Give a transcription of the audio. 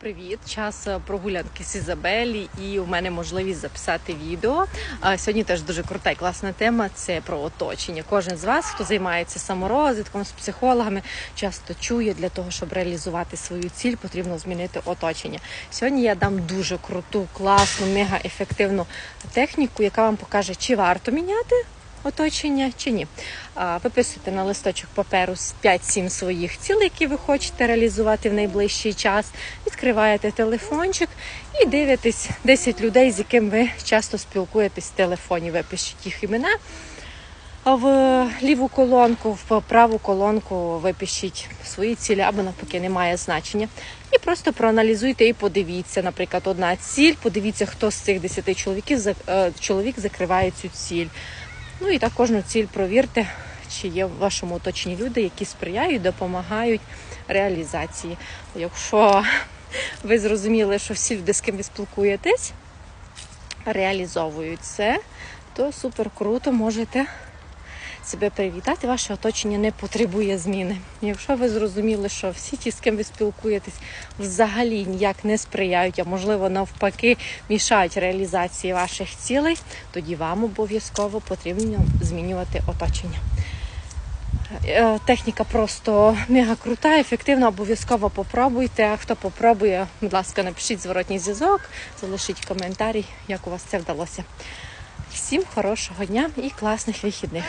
Привіт! Час е, прогулянки з Ізабелі, і у мене можливість записати відео. Сьогодні теж дуже крута і класна тема. Це про оточення. Кожен з вас, хто займається саморозвитком з психологами, часто чує для того, щоб реалізувати свою ціль, потрібно змінити оточення. Сьогодні я дам дуже круту, класну, мега ефективну техніку, яка вам покаже, чи варто міняти оточення чи ні. Виписуйте на листочок паперу з 5-7 своїх цілей, які ви хочете реалізувати в найближчий час. Відкриваєте телефончик і дивитесь 10 людей, з яким ви часто спілкуєтесь в телефоні. Випишіть їх імена. А в ліву колонку, в праву колонку випишіть свої цілі або навпаки немає значення. І просто проаналізуйте і подивіться, наприклад, одна ціль, подивіться, хто з цих 10 чоловіків е, чоловік закриває цю ціль. Ну і так кожну ціль провірте, чи є в вашому оточенні люди, які сприяють, допомагають реалізації. Якщо ви зрозуміли, що всі люди, з ким ви спілкуєтесь, реалізовують це, то супер круто можете себе привітати. Ваше оточення не потребує зміни. Якщо ви зрозуміли, що всі ті, з ким ви спілкуєтесь, взагалі ніяк не сприяють, а можливо навпаки мішають реалізації ваших цілей, тоді вам обов'язково потрібно змінювати оточення. Е, Техніка просто мега крута, ефективна, обов'язково попробуйте. А хто попробує, будь ласка, напишіть зворотній зв'язок, залишіть коментарі, як у вас це вдалося. Всім хорошого дня і класних вихідних.